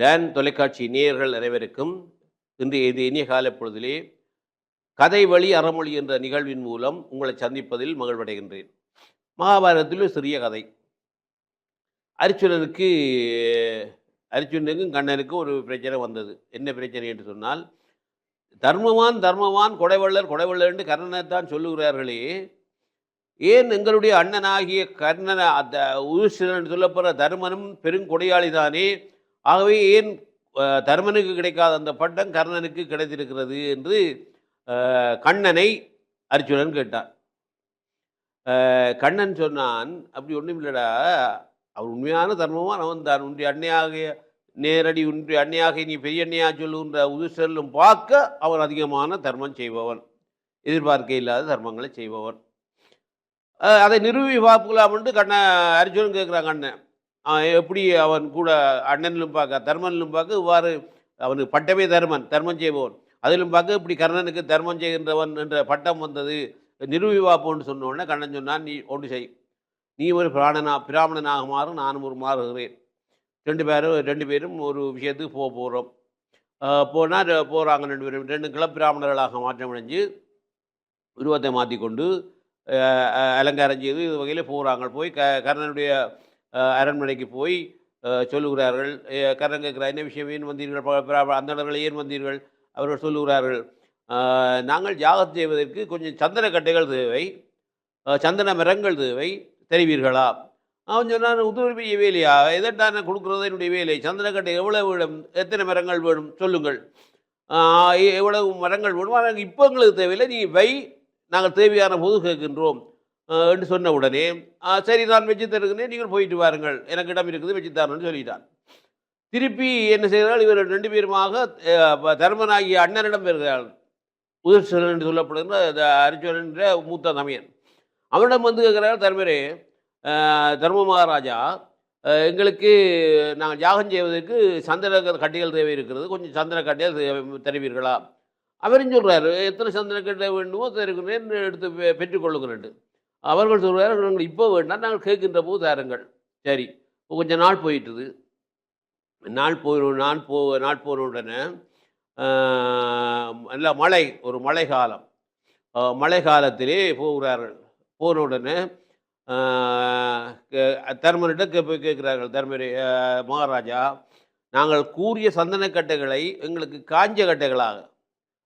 Tan தொலைக்காட்சி நேயர்கள் அனைவருக்கும் இன்றைய இது இனிய கால பொழுதிலே கதை வழி அறமொழி என்ற நிகழ்வின் மூலம் உங்களை சந்திப்பதில் மகிழ்வடைகின்றேன். மகாபாரதத்தில் ஒரு சிறிய கதை. அரிச்சுனனுக்கு அரிச்சுனனுக்கும் கண்ணனுக்கும் ஒரு பிரச்சனை வந்தது. என்ன பிரச்சனை என்று சொன்னால் தர்மவான் தர்மவான் கொடைவள்ளர் கொடைவள்ளர் என்று கர்ணனைத்தான் சொல்லுகிறார்களே ஏன் எங்களுடைய அண்ணனாகிய கர்ணன அந்த உருசிரன் சொல்லப்படுற தர்மனும் பெருங்கொடையாளி தானே ஆகவே ஏன் தருமனுக்கு தர்மனுக்கு கிடைக்காத அந்த பட்டம் கர்ணனுக்கு கிடைத்திருக்கிறது என்று கண்ணனை அர்ஜுனன் கேட்டான். கண்ணன் சொன்னான் அப்படி ஒன்றும் இல்லைடா அவர் உண்மையான தர்மமாக அவன் தான். உன்னுடைய அன்னையாக நேரடி உன்னுடைய அன்னையாக நீ பெரிய அன்னையாக சொல்லுன்ற உதிர்செல்லும் பார்க்க அவன் அதிகமான தர்மம் செய்பவன். எதிர்பார்க்க இல்லாத தர்மங்களை செய்பவன். அதை நிறுவி பார்க்கலாம் என்று கண்ண அர்ஜுனன் கேட்குறான் கண்ணன். எப்படி அவன் கூட அண்ணனிலும் பார்க்க தர்மனிலும் பார்க்க இவ்வாறு அவனுக்கு பட்டமே தர்மன் தர்மம் செய்பவன். அதிலும் பார்க்க இப்படி கர்ணனுக்கு தர்மம் செய்கின்றவன் என்ற பட்டம் வந்தது நிறுவி பார்ப்போன்னு சொன்ன கண்ணன் சொன்னான் நீ ஒன்று செய். நீ ஒரு பிராணனா பிராமணனாக மாறும் நானும் ஒரு மாறுகிறேன். ரெண்டு பேரும் ரெண்டு பேரும் ஒரு விஷயத்துக்கு போக போகிறோம் போனால் போகிறாங்க ரெண்டு பேரும். ரெண்டு கிளப் பிராமணர்களாக மாற்றமடைஞ்சு உருவத்தை மாற்றிக்கொண்டு அலங்காரம் செய்து இது வகையில் போகிறாங்க போய் க கர்ணனுடைய அரண்மனைக்கு போய் சொல்லுகிறார்கள். அஹ், கேட்கிறார் என்ன விஷயம்? ஏன் வந்தீர்கள்? ப- அந்தணர்கள் ஏன் வந்தீர்கள்? அவர்கள் சொல்லுகிறார்கள் நாங்கள் யாகம் செய்வதற்கு கொஞ்சம் சந்தன கட்டைகள் தேவை சந்தன மரங்கள் தேவை தெரிவீர்களா? அவன் சொன்னான் உதவி பெரிய வேலையா? எதட்டான கொடுக்குறது என்னுடைய வேலை. சந்தனக்கட்டை எவ்வளவு வேணும்? எத்தனை மரங்கள் வேணும்? சொல்லுங்கள். எவ்வளவு மரங்கள் வேணும் ஆனால் இப்போ எங்களுக்கு தேவையில்லை. நீ வை. நாங்கள் தேவையான போது கேட்கின்றோம். என்று சொன்ன உடனே சரி நான் வச்சு தருகிறேன் நீங்கள் போயிட்டு வாருங்கள். எனக்கு இடம் இருக்குது வச்சு தரணும்னு சொல்லிட்டான். திருப்பி என்ன செய்கிறார்கள்? இவர்கள் ரெண்டு பேருமாக தர்மனாகிய அண்ணனிடம் பெறுகிறார்கள் உதிர்சனன் என்று சொல்லப்படுகின்ற அந்த என்ற மூத்த தமையன். அவனிடம் வந்து கேட்கிறார்கள் தர்மரே தர்ம மகாராஜா எங்களுக்கு நாங்கள் யாகம் செய்வதற்கு சந்திர கட்டிகள் தேவை இருக்கிறது. கொஞ்சம் சந்திர கட்டிகள் தருவீர்களா? அவரும் சொல்கிறாரு எத்தனை சந்திர கட்டை வேண்டுமோ தருகிறேன் எடுத்து பெ- பெற்றுக்கொள்ளுகிறேன் அவர்கள் சொல்கிறார்கள் நாங்கள் இப்போ வேண்டாம் நாங்கள் கேட்கின்ற போது தாருங்கள். சரி கொஞ்சம் நாள் போயிட்டுது. நாள் போய் நாள் போ நாள் போன உடனே நல்ல மழை ஒரு மழை காலம். மழை காலத்திலே போகிறார்கள். போன உடனே கே- தர்மனிட்ட கே போய் கேட்குறார்கள் தர்மரி மகாராஜா நாங்கள் கூறிய சந்தனக்கட்டைகளை எங்களுக்கு காஞ்ச கட்டைகளாக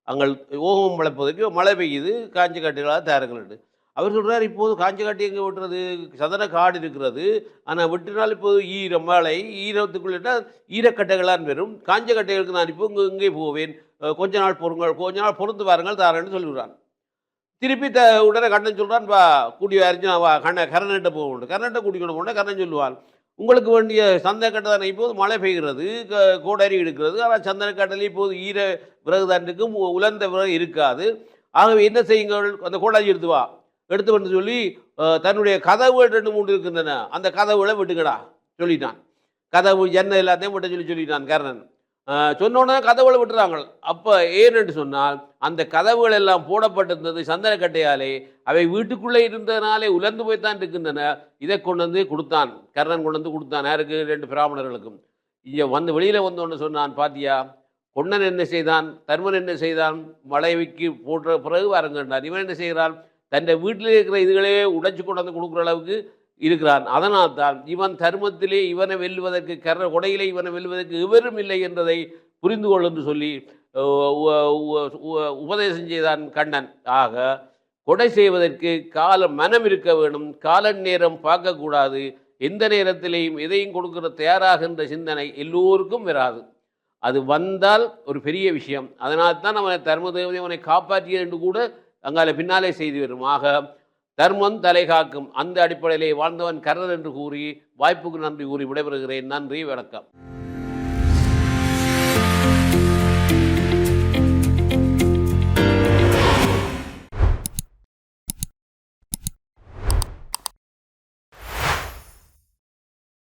அங்கள் ஓகம் வளர்ப்பதற்கு மழை பெய்யுது காஞ்ச கட்டைகளாக தயாருங்கள் அவர் சொல்கிறார் இப்போது காஞ்ச காட்டி எங்கே விட்டுறது? சதன காடு இருக்கிறது. ஆனால் விட்டுனால் இப்போது ஈரம் மழை. ஈரத்துக்குள்ளே ஈரக்கட்டைகளான் வரும் காஞ்ச கட்டைகளுக்கு நான் இப்போ இங்கே இங்கே போவேன். கொஞ்ச நாள் பொறுங்கள். கொஞ்ச நாள் பொறுத்து பாருங்கள் தாரேன்னு சொல்லுகிறான். திருப்பி த உடனே கண்ணன் சொல்கிறான் வா கூடி அரிஞ்சு வா கண்ண போக போகணும் கரணன்ட்ட கூட்டிக்கணும் போனால் கண்ணன் சொல்லுவான் உங்களுக்கு வேண்டிய சந்தனக்கட்டை தானே? இப்போது மழை பெய்கிறது. க- கோடரி எடுக்கிறது. ஆனால் சந்தனக்கட்டையில் இப்போது ஈர விறகு தான் இருக்கும் உலர்ந்த விறகு இருக்காது. ஆகவே என்ன செய்யுங்கள்? அந்த கோடாரி எடுத்து வா. எடுத்து வந்து சொல்லி தன்னுடைய கதவு ரெண்டு மூன்று இருக்கின்றன. அந்த கதவுகளை விட்டுக்கடா சொல்லிட்டான். கதவு என்ன எல்லாத்தையும் விட்ட சொல்லி சொல்லிட்டான் கர்ணன். சொன்னோடனே சொன்ன உடனே கதவுகளை விட்டுறாங்க. அப்போ ஏன்னு சொன்னால் அந்த கதவுகள் எல்லாம் போடப்பட்டிருந்தது சந்தனக்கட்டையாலே அவை வீட்டுக்குள்ளே இருந்ததுனாலே உலர்ந்து போய்த்தான் இருக்கின்றன. இதை கொண்டு வந்து கொடுத்தான். கர்ணன் கொண்டு வந்து கொடுத்தான். யாருக்கு? ரெண்டு பிராமணர்களுக்கும். இங்கே வந்து வெளியில் வந்தோன்னு சொன்னான் பாத்தியா? பொன்னன் என்ன செய்தான்? தர்மன் என்ன செய்தான்? மலைவிக்கு போட்ட பிறகு வரங்கண்டான் இவன் என்ன செய்கிறான்? தன் வீட்டில் இருக்கிற இதுகளே உடைச்சு கொண்டு வந்து கொடுக்குற அளவுக்கு இருக்கிறான். அதனால் தான் இவன் தர்மத்திலே இவனை வெல்லுவதற்கு கர கொடையிலே இவனை வெல்லுவதற்கு இவரும் இல்லை என்பதை புரிந்து கொள் என்று சொல்லி உபதேசம் செய்தான் கண்ணன். ஆக கொடை செய்வதற்கு கால மனம் இருக்க வேணும். கால நேரம் பார்க்கக்கூடாது. எந்த நேரத்திலேயும் எதையும் கொடுக்கிற தயாராகின்ற சிந்தனை எல்லோருக்கும் வராது. அது வந்தால் ஒரு பெரிய விஷயம். அதனால் தான் அவனை தர்ம தேவதை அவனை காப்பாற்றிய என்று கூட அங்கால பின்னாலே செய்து வருமாக. தர்மம் தலை காக்கும். அந்த அடிப்படையிலே வாழ்ந்தவன் கரர் என்று கூறி வாய்ப்புக்கு நன்றி கூறி விடைபெறுகிறேன். நன்றி வணக்கம்.